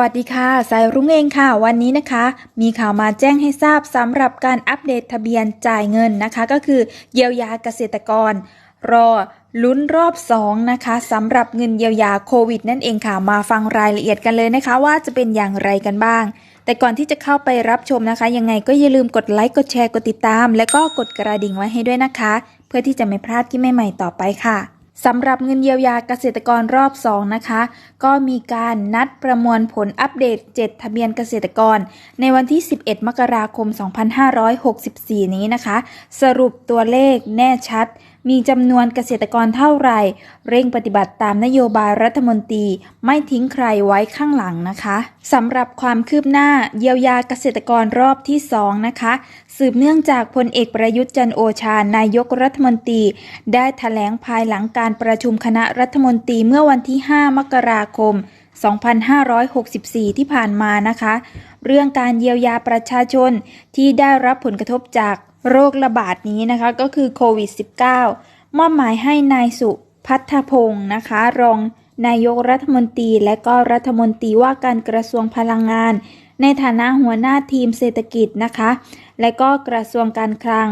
วัสดีค่ะ สายรุ้งเองค่ะ วันนี้นะคะ มีข่าวมาแจ้งให้ทราบสำหรับการอัปเดตทะเบียนจ่ายเงินนะคะ ก็คือเยียวยาเกษตรกร รอลุ้นรอบ 2 นะคะสำหรับเงินเยียวยาโควิด นั่นเองค่ะ มาฟังรายละเอียดกันเลยนะคะ ว่าจะเป็นอย่างไรกันบ้าง แต่ก่อนที่จะเข้าไปรับชมนะคะ ยังไงก็อย่าลืมกดไลค์กดแชร์กดติดตาม และก็กดกระดิ่งไว้ให้ด้วยนะคะ เพื่อที่จะไม่พลาดที่ใหม่ๆต่อไปค่ะ สำหรับเงินเยียวยาเกษตรกรรอบ 2 นะคะ ก็มีการนัดประมวลผลอัปเดต 7 ทะเบียนเกษตรกร ในวันที่ 11 มกราคม 2564 นี้นะคะ สรุปตัวเลขแน่ชัด มีจำนวนเกษตรกรเท่าไหร่ เร่งปฏิบัติตามนโยบายรัฐมนตรี ไม่ทิ้งใครไว้ข้างหลังนะคะสำหรับความคืบหน้าเยียวยาเกษตรกรรอบที่ 2 นะคะ สืบเนื่องจากพลเอกประยุทธ์จันโอชา นายกรัฐมนตรี ได้แถลงภายหลังการประชุมคณะรัฐมนตรีเมื่อวันที่ 5 มกราคม 2564 ที่ผ่านมานะคะ เรื่องการเยียวยาประชาชนที่ได้รับผลกระทบจากโรคระบาดนี้นะคะก็คือโควิด -19 มอบหมายให้นายสุพัฒพงศ์นะคะ รองนายกรัฐมนตรีและก็รัฐมนตรีว่าการกระทรวงพลังงาน ในฐานะหัวหน้าทีมเศรษฐกิจนะคะ และก็กระทรวงการคลัง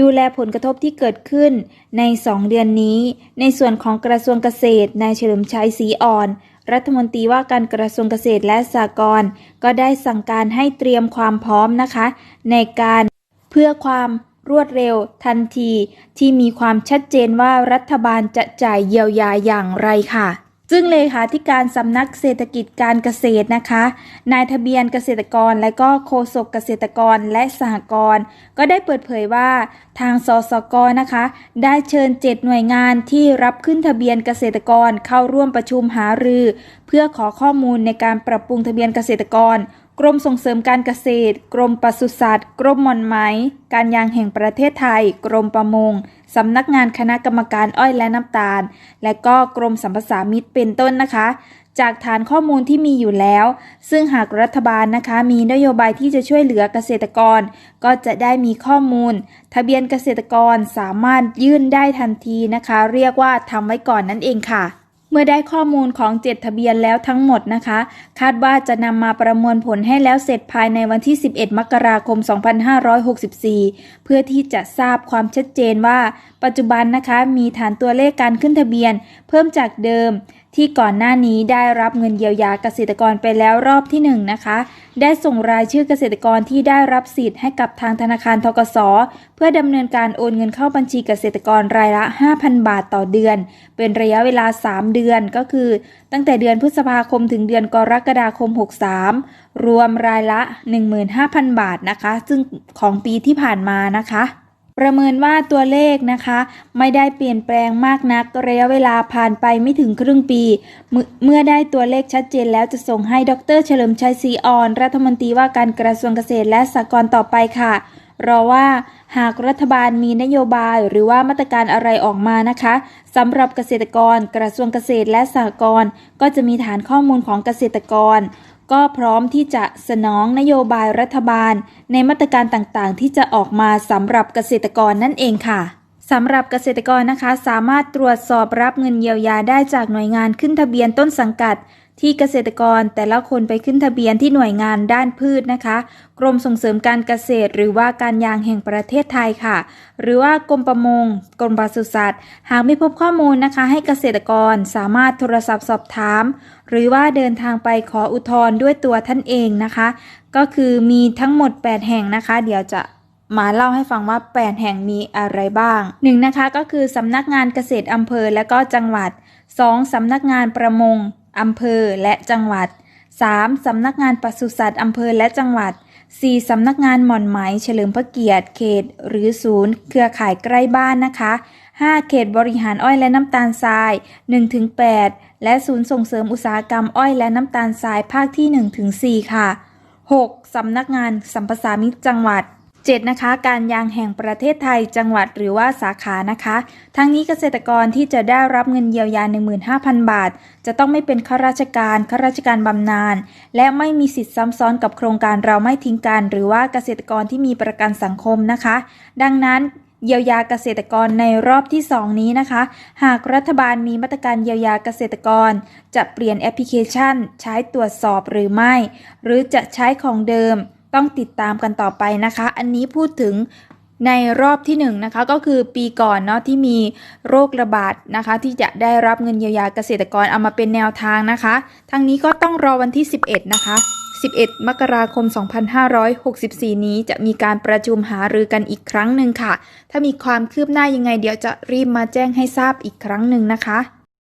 ดูแลผลกระทบที่เกิดขึ้นใน 2 เดือนนี้ ในส่วนของกระทรวงเกษตรนายเฉลิมชัยศรีอ่อนรัฐมนตรีว่าการกระทรวงเกษตรและสหกรณ์ก็ได้สั่งการให้เตรียมความพร้อมนะคะ ในการเพื่อความรวดเร็วทันที ที่มีความชัดเจนว่ารัฐบาลจะจ่ายเยียวยาอย่างไรค่ะ ซึ่งเลขาธิการสำนักเศรษฐกิจการเกษตรนะคะ นายทะเบียนเกษตรกรและก็โฆษกเกษตรกรและสหกรณ์ก็ได้เปิดเผยว่าทางสสกนะคะ ได้เชิญเจ็ดหน่วยงานที่รับขึ้นทะเบียนเกษตรกรเข้าร่วมประชุมหารือ เพื่อขอข้อมูลในการปรับปรุงทะเบียนเกษตรกร กรมส่งเสริมการเกษตร กรมปศุสัตว์ กรมหม่อนไหมการยางแห่งประเทศไทย กรมประมง สำนักงานคณะกรรมการอ้อยและน้ำตาล และก็กรมสัมปสามิตเป็นต้นนะคะ จากฐานข้อมูลที่มีอยู่แล้ว ซึ่งหากรัฐบาลนะคะ มีนโยบายที่จะช่วยเหลือเกษตรกร ก็จะได้มีข้อมูล ทะเบียนเกษตรกรสามารถยื่นได้ทันทีนะคะ เรียกว่าทำไว้ก่อนนั่นเองค่ะ มื่อได้ข้อมูลของ 7 ทะเบียนแล้วทั้งหมดนะคะ คาดว่าจะนำมาประมวลผลให้แล้วเสร็จภายในวันที่ 11 มกราคม 2564 เพื่อที่จะทราบความชัดเจนว่า ปัจจุบันนะคะมีฐานตัวเลขการขึ้นทะเบียน เพิ่มจากเดิม ที่ก่อนหน้านี้ได้รับเงินเยียวยาเกษตรกรไปแล้วรอบที่1นนะคะ ได้ส่งรายชื่อเกษตรกรที่ได้รับสิทธิ์ให้กับทางธนาคารทกส เพื่อดำเนินการโอนเงินเข้าบัญชีเกษตรกรรายละ 5,000 บาทต่อเดือน เป็นระยะเวลา 3 เดือนก็คือ ตั้งแต่เดือนพฤษภาคมถึงเดือนกรกฎาคม 63 รวมรายละ 15,000 บาทนะคะ ซึ่งของปีที่ผ่านมานะคะ ประเมินว่าตัวเลขนะคะ ไม่ได้เปลี่ยนแปลงมากนักระยะเวลาผ่านไปไม่ถึงครึ่งปี เมื่อได้ตัวเลขชัดเจนแล้วจะส่งให้ดรเฉลิมชัยศรีอ่อน รัฐมนตรีว่าการกระทรวงเกษตรและสหกรณ์ต่อไปค่ะ รอว่าหากรัฐบาลมีนโยบายหรือว่ามาตรการอะไรออกมานะคะสำหรับเกษตรกร กระทรวงเกษตรและสหกรณ์ก็จะมีฐานข้อมูลของเกษตรกร ก็พร้อมที่จะสนองนโยบายรัฐบาล ในมาตรการต่างๆ ที่จะออกมาสำหรับเกษตรกรนั่นเองค่ะสำหรับเกษตรกรนะคะ สามารถตรวจสอบรับเงินเยียวยาได้จากหน่วยงานขึ้นทะเบียนต้นสังกัด ที่เกษตรกรแต่ละคนไปขึ้นทะเบียนที่หน่วยงานด้านพืชนะคะ กรมส่งเสริมการเกษตร หรือว่าการยางแห่งประเทศไทยค่ะ หรือว่ากรมประมง กรมปศุสัตว์ หากไม่พบข้อมูลนะคะ ให้เกษตรกรสามารถโทรศัพท์สอบถาม หรือว่าเดินทางไปขออุทธรณ์ด้วยตัวท่านเองนะคะ ก็คือมีทั้งหมด 8 แห่งนะคะ เดี๋ยวจะมาเล่าให้ฟังว่า 8 แห่งมีอะไรบ้าง 1. นะคะก็คือสำนักงานเกษตรอำเภอและก็จังหวัด 2. สำนักงานประมง อำเภอและจังหวัด 3. สำนักงานปศุสัตว์อำเภอและจังหวัด 4. สำนักงานหม่อนไหมเฉลิมพระเกียรติเขต หรือศูนย์ เครือข่ายใกล้บ้านนะคะ 5. เขตบริหารอ้อยและน้ำตาลทราย 1-8 และศูนย์ส่งเสริมอุตสาหกรรมอ้อยและน้ำตาลทรายภาคที่ 1-4 ค่ะ 6. สำนักงานสัมปสามิตจังหวัด 7. นะคะ การยางแห่งประเทศไทยจังหวัดหรือว่าสาขานะคะ ทั้งนี้เกษตรกรที่จะได้รับเงินเยียวยา 15,000 บาท จะต้องไม่เป็นข้าราชการข้าราชการบำนาญและไม่มีสิทธิ์ซ้ำซ้อนกับโครงการเราไม่ทิ้งกัน หรือว่าเกษตรกรที่มีประกันสังคมนะคะ ดังนั้นเยียวยาเกษตรกรในรอบที่ 2 นี้นะคะ หากรัฐบาลมีมาตรการเยียวยาเกษตรกร จะเปลี่ยนแอปพลิเคชัน ใช้ตรวจสอบหรือไม่ หรือจะใช้ของเดิม ต้องติดตามกันต่อไปนะคะ อันนี้พูดถึงในรอบที่1นงนะคะก็คือปีก่อนเนาะที่มีโรคระบาดนะคะ ที่จะได้รับเงินเยียวยาเกษตรกรเอามาเป็นแนวทางนะคะ ทั้งนี้ก็ต้องรอวันที่ 11 นะคะ 11 มกราคม 2564 นี้จะมีการประชุมหารือกันอีกครั้งหนึ่งค่ะ ถ้ามีความคืบหน้ายังไงเดี๋ยวจะรีบมาแจ้งให้ทราบอีกครั้งหนึ่งนะคะ